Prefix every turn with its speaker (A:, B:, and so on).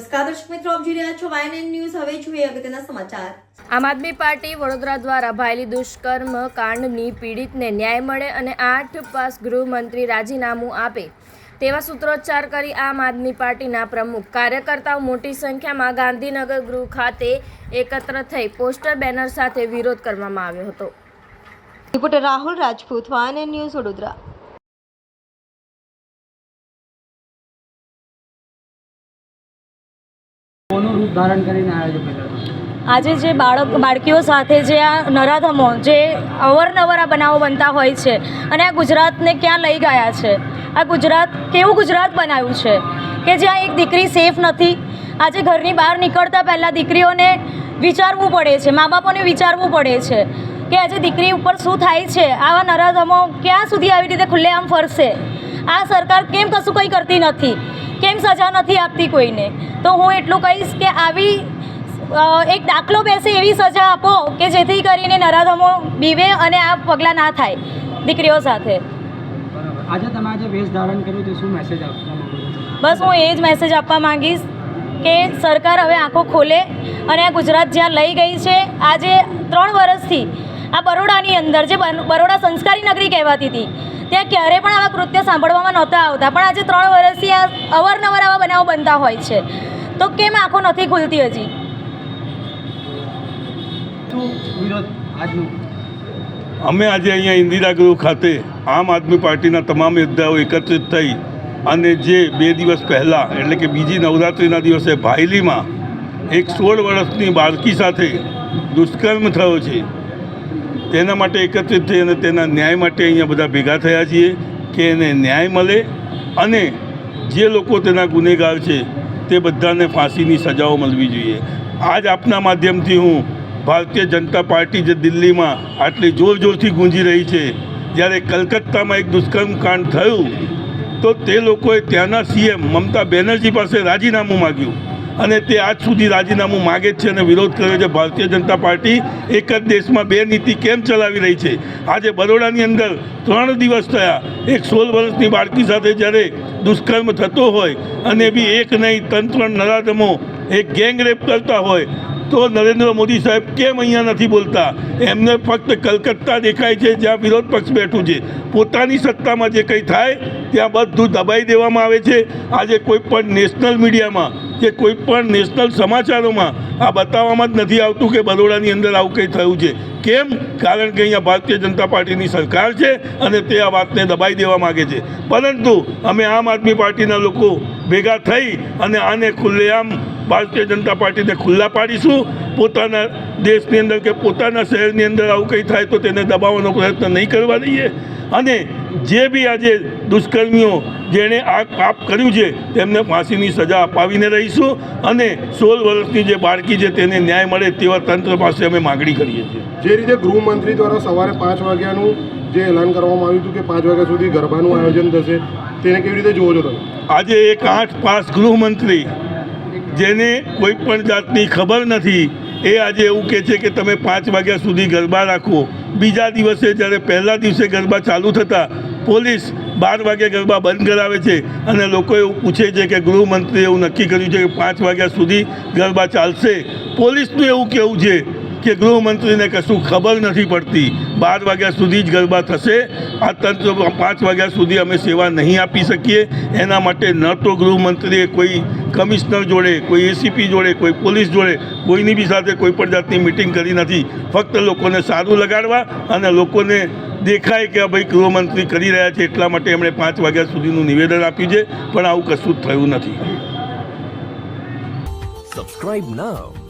A: નમસ્કાર દર્શક મિત્રો આપ જોઈ રહ્યા છો વાયએનએન ન્યૂઝ હવે જોઈએ અગત્યના સમાચાર.
B: આમ આદમી પાર્ટી વડોદરા દ્વારા ભાયલી દુષ્કર્મ કાંડની પીડિતને ન્યાય મળે અને આઠ પાસ ગૃહમંત્રી રાજીનામું આપે. તેવા સૂત્રોચ્ચાર કરી આમ આદમી પાર્ટીના પ્રમુખ. કાર્યકર્તાઓ મોટી સંખ્યામાં ગાંધીનગર ગૃહ ખાતે એકત્ર થઈ પોસ્ટર બેનર સાથે વિરોધ કરવામાં આવ્યો હતો.
A: રિપોર્ટર રાહુલ રાજપૂત વાયન ન્યૂઝ વડોદરા.
C: ધારણ કરીને આવ્યા છે
D: આજે જે બાળક બાળકીઓ સાથે જે આ નરાધમો, જે અવરનવર આ બનાવો બનતા હોય છે, અને આ ગુજરાતને ક્યાં લઈ ગયા છે? આ ગુજરાત કેવું ગુજરાત બનાવ્યું છે? કે જ્યાં એક દીકરી સેફ નથી. આજે ઘરની બહાર નીકળતા પહેલાં દીકરીઓને વિચારવું પડે છે મા બાપોને વિચારવું પડે છે કે આજે દીકરી ઉપર શું થાય છે? આવા નરાધમો ક્યાં સુધી આવી રીતે ખુલ્લેઆમ ફરશે? આ સરકાર કેમ કશું કંઈ કરતી નથી? કેમ સજા નથી આપતી કોઈને? તો હું એટલું કહીશ કે આવી એક દાખલો બેસે એવી સજા આપો કે જેથી કરીને નરાધમો બીવે અને આ પગલાં ના થાય દીકરીઓ સાથે.
C: આજે તમે આજે વેશ ધારણ કર્યું તે શું મેસેજ આપવા
D: બસ હું એ જ મેસેજ આપવા માંગીશ કે સરકાર હવે આંખો ખોલે અને આ ગુજરાત જ્યાં લઈ ગઈ છે આજે ત્રણ વર્ષથી આ બરોડાની અંદર જે બરોડા સંસ્કારી નગરી કહેવાતી હતી ત્યાં ક્યારે પણ આવા કૃત્ય સાંભળવામાં નહોતા આવતા. પણ આજે ત્રણ વર્ષથી આ અવારનવાર આવા બનાવો બનતા હોય છે. તો કેમ આંખો નથી ખુલતી હજી?
E: અમે આજે અહીંયા ઇન્દિરા ગૃહ ખાતે આમ આદમી પાર્ટીના તમામ યોદ્ધાઓ એકત્રિત થઈ અને જે બે દિવસ પહેલાં એટલે કે બીજી નવરાત્રિના દિવસે ભાયલીમાં એક સોળ વર્ષની બાળકી સાથે દુષ્કર્મ થયો છે. તેના માટે એકત્રિત થઈ અને તેના ન્યાય માટે અહીંયા બધા ભેગા થયા છીએ કે એને ન્યાય મળે અને જે લોકો તેના ગુનેગાર છે તે બધાને ફાંસીની સજાઓ મળવી જોઈએ. આજ આપના માધ્યમથી હું ભારતીય જનતા પાર્ટી જે દિલ્હીમાં આટલી જોર જોરથી ગુંજી રહી છે, જ્યારે કલકત્તામાં એક દુષ્કર્મ કાંડ થયું, તો તે લોકોએ ત્યાંના સીએમ મમતા બેનર્જી પાસે રાજીનામું માગ્યું. અને તે આજ સુધી રાજીનામું માગે છે અને વિરોધ કર્યો છે. ભારતીય જનતા પાર્ટી એક જ દેશમાં બે નીતિ કેમ ચલાવી રહી છે? આજે બરોડાની અંદર ત્રણ દિવસ થયા. એક સોળ વર્ષની બાળકી સાથે જ્યારે દુષ્કર્મ થતો હોય અને બી એક નહીં ત્રણ ત્રણ નરાધમો એક ગેંગ રેપ કરતા હોય તો નરેન્દ્ર મોદી સાહેબ કેમ અહીંયા નથી બોલતા? એમને ફક્ત કલકત્તા દેખાય છે, જ્યાં વિરોધ પક્ષ બેઠું છે. પોતાની સત્તામાં જે કંઈ થાય, ત્યાં બધું દબાઈ દેવામાં આવે છે. આજે કોઈ પણ નેશનલ મીડિયામાં કે કોઈ પણ નેશનલ સમાચારોમાં આ બતાવવામાં જ નથી આવતું કે બરોડાની અંદર આવું કંઈ થયું છે. કેમ? કારણ કે અહીંયા ભારતીય જનતા પાર્ટીની સરકાર છે અને તે આ વાતને દબાઈ દેવા માગે છે. પરંતુ અમે આમ આદમી પાર્ટીના લોકો ભેગા થઈ અને આને ખુલ્લેઆમ ભારતીય જનતા પાર્ટીને ખુલ્લા પાડીશું. પોતાના દેશની અંદર કે પોતાના શહેરની અંદર આવું કંઈ થાય તો તેને દબાવવાનો પ્રયત્ન નહીં કરવા દઈએ. અને જે બી આજે દુષ્કર્મીઓ જેણે આ પાપ કર્યું છે, તેમને ફાંસીની સજા અપાવીને રહીશું અને સોળ વર્ષની જે બાળકી છે તેને ન્યાય મળે તેવા તંત્ર પાસે અમે માગણી કરીએ છીએ.
F: જે રીતે ગૃહમંત્રી દ્વારા સવારે પાંચ વાગ્યાનું જે એલાન કરવામાં આવ્યું હતું કે પાંચ વાગ્યા સુધી ગરબાનું આયોજન થશે, તેને કેવી રીતે જોવો છો તમે?
E: આજે એક આઠ પાસ ગૃહમંત્રી, જેને કોઈ પણ જાતની ખબર નથી, એ આજે એવું કહે છે કે તમે પાંચ વાગ્યા સુધી ગરબા રાખો. બીજા દિવસે જ્યારે પહેલા દિવસે ગરબા ચાલુ થતા, પોલીસ બાર વાગે ગરબા બંધ કરાવે છે અને લોકો એવું પૂછે છે કે ગૃહમંત્રીએ એવું નક્કી કર્યું છે કે પાંચ વાગ્યા સુધી ગરબા ચાલશે. પોલીસનું એવું કહેવું છે કે ગૃહમંત્રીને કશું ખબર નથી પડતી. બાર વાગ્યા સુધી જ ગરબા થશે. આ તંત્ર પાંચ વાગ્યા સુધી અમે સેવા નહીં આપી શકીએ. એના માટે ન તો ગૃહમંત્રીએ કોઈ કમિશનર જોડે, કોઈ એસીપી જોડે, કોઈ પોલીસ જોડે, કોઈની બી સાથે કોઈ પણ જાતની મિટિંગ કરી નથી. ફક્ત લોકોને સારું લગાડવા અને લોકોને દેખાય કે ભાઈ ગૃહમંત્રી કરી રહ્યા છે એટલા માટે એમણે પાંચ વાગ્યા સુધીનું નિવેદન આપ્યું છે. પણ આવું કશું જ થયું નથી.
G: Subscribe now